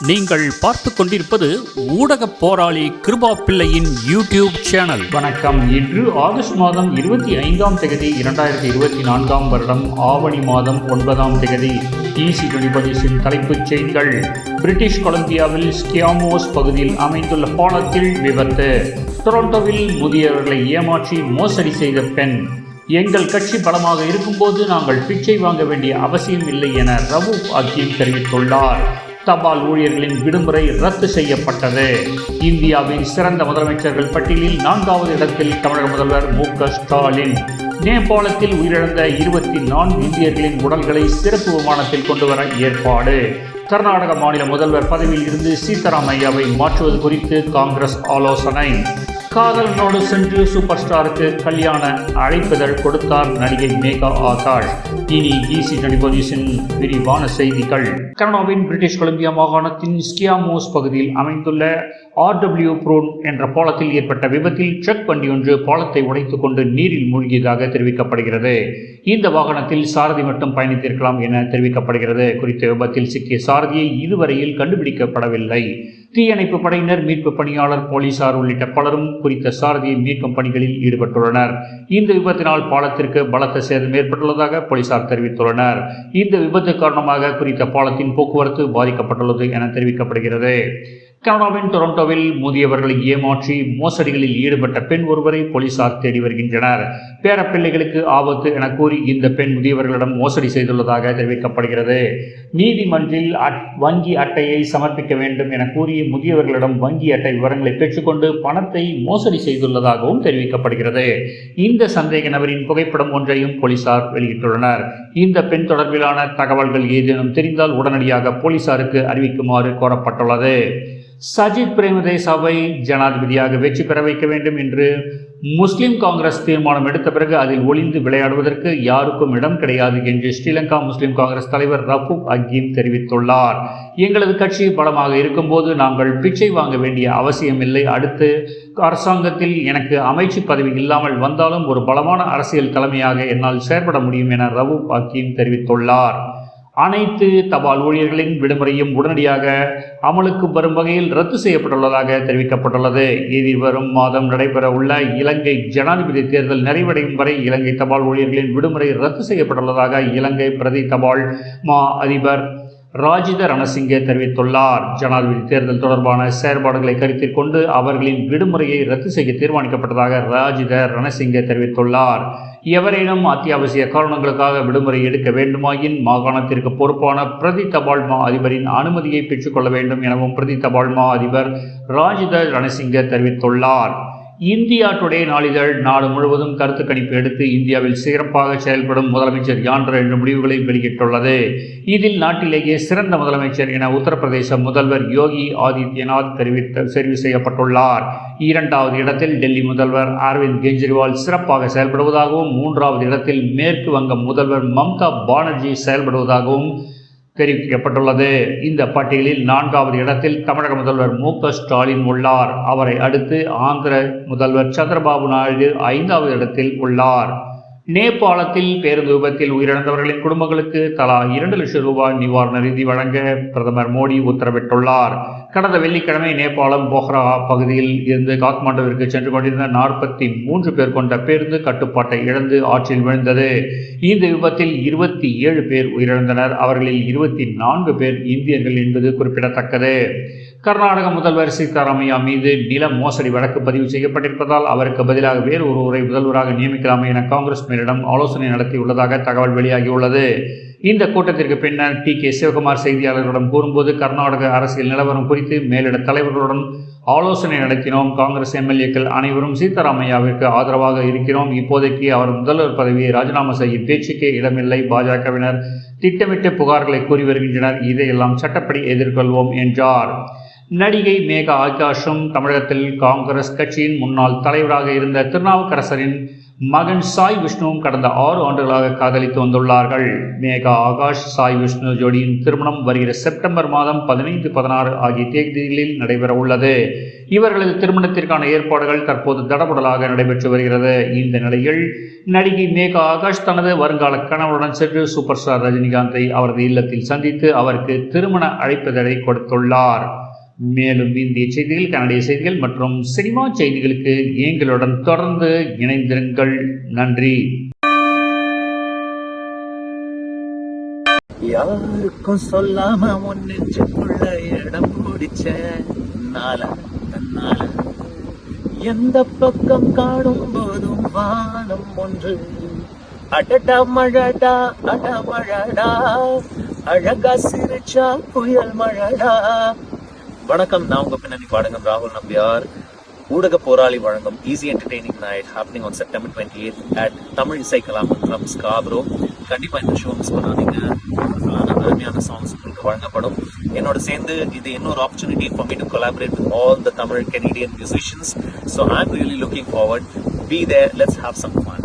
நீங்கள் பார்த்து கொண்டிருப்பது ஊடக போராளி கிருபா பிள்ளையின் யூடியூப் சேனல். வணக்கம். இன்று ஆகஸ்ட் மாதம் இருபத்தி ஐந்தாம் தேதி இரண்டாயிரத்தி இருபத்தி நான்காம் வருடம் ஆவணி மாதம் ஒன்பதாம் தேதி. ஈசி டுனிபதிஸின் தலைப்புச் செய்திகள். பிரிட்டிஷ் கொலம்பியாவில் ஸ்கியாமோஸ் பகுதியில் அமைந்துள்ள பாலத்தில் விபத்து. டொரண்டோவில் முதியவர்களை ஏமாற்றி மோசடி செய்த பெண். எங்கள் கட்சி பலமாக இருக்கும்போது நாங்கள் பிச்சை வாங்க வேண்டிய அவசியம் இல்லை என ரவூப் அக்கீம் தெரிவித்துள்ளார். தபால் ஊழியர்களின் விடுமுறை ரத்து செய்யப்பட்டது. இந்தியாவின் சிறந்த முதலமைச்சர்கள் பட்டியலில் நான்காவது இடத்தில் தமிழக முதல்வர் மு க ஸ்டாலின். நேபாளத்தில் உயிரிழந்த இருபத்தி நான்கு இந்தியர்களின் உடல்களை சிறப்பு விமானத்தில் கொண்டு வர ஏற்பாடு. கர்நாடக மாநில முதல்வர் பதவியில் இருந்து சீதாராமையாவை மாற்றுவது குறித்து காங்கிரஸ் ஆலோசனை. காதலனோடு சென்று சூப்பர் ஸ்டாருக்கு கல்யாண அழைப்புதல் கொடுத்தார் நடிகை மேகா ஆகாஷ். இனி ஈசி டெலிபோலிஸின் விரிவான செய்திகள். கனடாவின் பிரிட்டிஷ் கொலம்பியா மாகாணத்தின் ஸ்கியாமோஸ் பகுதியில் அமைந்துள்ள ஆர்டபிள்யூ ப்ரோன் என்ற பாலத்தில் ஏற்பட்ட விபத்தில் ட்ரக் வண்டி ஒன்று பாலத்தை உடைத்துக் கொண்டு நீரில் மூழ்கியதாக தெரிவிக்கப்படுகிறது. இந்த வாகனத்தில் சாரதி மட்டும் பயணித்திருக்கலாம் என தெரிவிக்கப்படுகிறது. குறித்த விபத்தில் சிக்கிய சாரதியை இதுவரையில் கண்டுபிடிக்கப்படவில்லை. தீயணைப்பு படையினர் மீட்பு பணியாளர் போலீசார் உள்ளிட்ட பலரும் குறித்த சாரதியை மீட்கும் பணிகளில் ஈடுபட்டுள்ளனர். இந்த விபத்தினால் பாலத்திற்கு பலத்த சேதம் ஏற்பட்டுள்ளதாக போலீசார் தெரிவித்துள்ளனர். இந்த விபத்து காரணமாக குறித்த பாலத்தின் போக்குவரத்து பாதிக்கப்பட்டுள்ளது என தெரிவிக்கப்படுகிறது. கனடாவின் டொரண்டோவில் மோதியவர்களை ஏமாற்றி மோசடிகளில் ஈடுபட்ட பெண் ஒருவரை போலீசார் தேடி வருகின்றனர். பேரப்பிள்ளைகளுக்கு ஆபத்து என கூறி இந்த பெண் முதியவர்களிடம் மோசடி செய்துள்ளதாக தெரிவிக்கப்படுகிறது. நீதிமன்றில் அட்- வங்கி அட்டையை சமர்ப்பிக்க வேண்டும் என கூறி முதியவர்களிடம் வங்கி அட்டை விவரங்களை பெற்றுக்கொண்டு பணத்தை மோசடி செய்துள்ளதாகவும் தெரிவிக்கப்படுகிறது. இந்த சந்தேக நபரின் புகைப்படம் ஒன்றையும் போலீசார் வெளியிட்டுள்ளனர். இந்த பெண் தொடர்பிலான தகவல்கள் ஏதேனும் தெரிந்தால் உடனடியாக போலீசாருக்கு அறிவிக்குமாறு கோரப்பட்டுள்ளது. சஜித் பிரேமதேசாவை ஜனாதிபதியாக வெற்றி பெற வைக்க வேண்டும் என்று முஸ்லிம் காங்கிரஸ் தீர்மானம் எடுத்த பிறகு அதில் ஒளிந்து விளையாடுவதற்கு யாருக்கும் இடம் கிடையாது என்று ஸ்ரீலங்கா முஸ்லிம் காங்கிரஸ் தலைவர் ரஃபூக் அக்கீம் தெரிவித்துள்ளார். எங்களது கட்சி பலமாக இருக்கும்போது நாங்கள் பிச்சை வாங்க வேண்டிய அவசியமில்லை அடுத்து அரசாங்கத்தில் எனக்கு அமைச்சு பதவி இல்லாமல் வந்தாலும் ஒரு பலமான அரசியல் தலைமையாக என்னால் செயற்பட முடியும் என ரவூப் அக்கீம் தெரிவித்துள்ளார். அனைத்து தபால் ஊழியர்களின் விடுமுறையும் உடனடியாக அமலுக்கு வரும் வகையில் ரத்து செய்யப்பட்டுள்ளதாக தெரிவிக்கப்பட்டுள்ளது. எதிர்வரும் மாதம் நடைபெற உள்ள இலங்கை ஜனாதிபதி தேர்தல் நிறைவடையும் வரை இலங்கை தபால் ஊழியர்களின் விடுமுறை ரத்து செய்யப்பட்டுள்ளதாக இலங்கை பிரதி தபால் மா அதிபர் ராஜித ரணசிங்க தெரிவித்துள்ளார். ஜனாதிபதி தேர்தல் தொடர்பான செயற்பாடுகளை கருத்தில் கொண்டு அவர்களின் விடுமுறையை ரத்து செய்ய தீர்மானிக்கப்பட்டதாக ராஜித ரணசிங்க தெரிவித்துள்ளார். எவரேனும் அத்தியாவசிய காரணங்களுக்காக விடுமுறை எடுக்க வேண்டுமாயின் மாகாணத்திற்கு பொறுப்பான பிரதி தபால் மா அதிபரின் அனுமதியை பெற்றுக்கொள்ள வேண்டும் எனவும் பிரதி தபால் மா அதிபர் ராஜித ரணசிங்க தெரிவித்துள்ளார். இந்தியா டுடே நாளிதழ் நாடு முழுவதும் கருத்து கணிப்பு எடுத்து இந்தியாவில் சிறப்பாக செயல்படும் முதலமைச்சர் யான்ற என்ற முடிவுகளை வெளியிட்டுள்ளது. இதில் நாட்டிலேயே சிறந்த முதலமைச்சர் என உத்தரப்பிரதேச முதல்வர் யோகி ஆதித்யநாத் தெரிவித்த தெரிவு செய்யப்பட்டுள்ளார். இரண்டாவது இடத்தில் டெல்லி முதல்வர் அரவிந்த் கெஜ்ரிவால் சிறப்பாக செயல்படுவதாகவும் மூன்றாவது இடத்தில் மேற்கு வங்க முதல்வர் மம்தா பானர்ஜி செயல்படுவதாகவும் தெரிவிக்கப்பட்டுள்ளது. இந்த பட்டியலில் நான்காவது இடத்தில் தமிழக முதல்வர் மு ஸ்டாலின் உள்ளார். அவரை அடுத்து ஆந்திர முதல்வர் சந்திரபாபு நாயுடு ஐந்தாவது இடத்தில் உள்ளார். நேபாளத்தில் பேருந்து விபத்தில் உயிரிழந்தவர்களின் குடும்பங்களுக்கு தலா இரண்டு லட்சம் ரூபாய் நிவாரண நிதி வழங்க பிரதமர் மோடி உத்தரவிட்டுள்ளார். கடந்த வெள்ளிக்கிழமை நேபாளம் போஹ்ரா பகுதியில் இருந்து காத்மாண்டுவிற்கு சென்று கொண்டிருந்த நாற்பத்தி மூன்று பேர் கொண்ட பேருந்து கட்டுப்பாட்டை இழந்து ஆற்றில் விழுந்தது. இந்த விபத்தில் இருபத்தி ஏழு பேர் உயிரிழந்தனர். அவர்களில் இருபத்தி நான்கு பேர் இந்தியர்கள் என்பது குறிப்பிடத்தக்கது. கர்நாடக முதல்வர் சீதாராமையா மீது நில மோசடி வழக்கு பதிவு செய்யப்பட்டிருப்பதால் அவருக்கு பதிலாக வேறு ஒருவரை முதல்வராக நியமிக்கலாம் என காங்கிரஸ் மேலிடம் ஆலோசனை நடத்தியுள்ளதாக தகவல் வெளியாகியுள்ளது. இந்த கூட்டத்திற்கு பின்னர் டி. கே. சிவகுமார் செய்தியாளர்களிடம் கூறும்போது கர்நாடக அரசியல் நிலவரம் குறித்து மேலிட தலைவர்களுடன் ஆலோசனை நடத்தினோம். காங்கிரஸ் எம்எல்ஏக்கள் அனைவரும் சீதாராமையாவிற்கு ஆதரவாக இருக்கிறோம். இப்போதைக்கு அவர் முதல்வர் பதவியை ராஜினாமா செய்யும் பேச்சுக்கே இடமில்லை. பாஜகவினர் திட்டமிட்ட புகார்களை கூறி வருகின்றனர். இதையெல்லாம் சட்டப்படி எதிர்கொள்வோம் என்றார். நடிகை மேகா ஆகாஷும் தமிழகத்தில் காங்கிரஸ் கட்சியின் முன்னாள் தலைவராக இருந்த திருநாவுக்கரசரின் மகன் சாய் விஷ்ணுவும் கடந்த ஆறு ஆண்டுகளாக காதலித்து வந்துள்ளார்கள். மேகா ஆகாஷ் சாய் விஷ்ணு ஜோடியின் திருமணம் வருகிற செப்டம்பர் மாதம் பதினைந்து பதினாறு ஆகிய தேதிகளில் நடைபெற உள்ளது. இவர்களது திருமணத்திற்கான ஏற்பாடுகள் தற்போது தடபுடலாக நடைபெற்று வருகிறது. இந்த நிலையில் நடிகை மேகா ஆகாஷ் தனது வருங்கால கணவருடன் சென்று சூப்பர் ஸ்டார் ரஜினிகாந்தை அவரது இல்லத்தில் சந்தித்து அவருக்கு திருமண அழைப்பிதழை கொடுத்துள்ளார். மேலும் இந்திய செய்திகள் கனடிய செய்திகள் மற்றும் சினிமா செய்திகளுக்கு எங்களுடன் தொடர்ந்து இணைந்திருங்கள். நன்றி. யாருக்கும் சொல்லாம உன் இடம் பிடிச்ச நாள தன்னால. எந்த பக்கம் காடும் போதும் வானம் ஒன்று. அடடா மழடா அட மழடா அழகா சிரிச்சா புயல் மழடா. வணக்கம் நான் உங்க பின்னணி பாடகம் ராகுல் நம்பியார். ஊடக போராளி வழங்கும் easy entertaining night happening on September twenty eight at Tamil Isai Kalamandram Scarborough கண்டிப்பாக இந்த ஷோ மிஸ் பண்ணாதீங்க. அருமையான சாங்ஸ் உங்களுக்கு வழங்கப்படும். என்னோட சேர்ந்து இது இன்னொரு opportunity for me to collaborate with all the Tamil Canadian musicians so I am really looking forward be there let's have some fun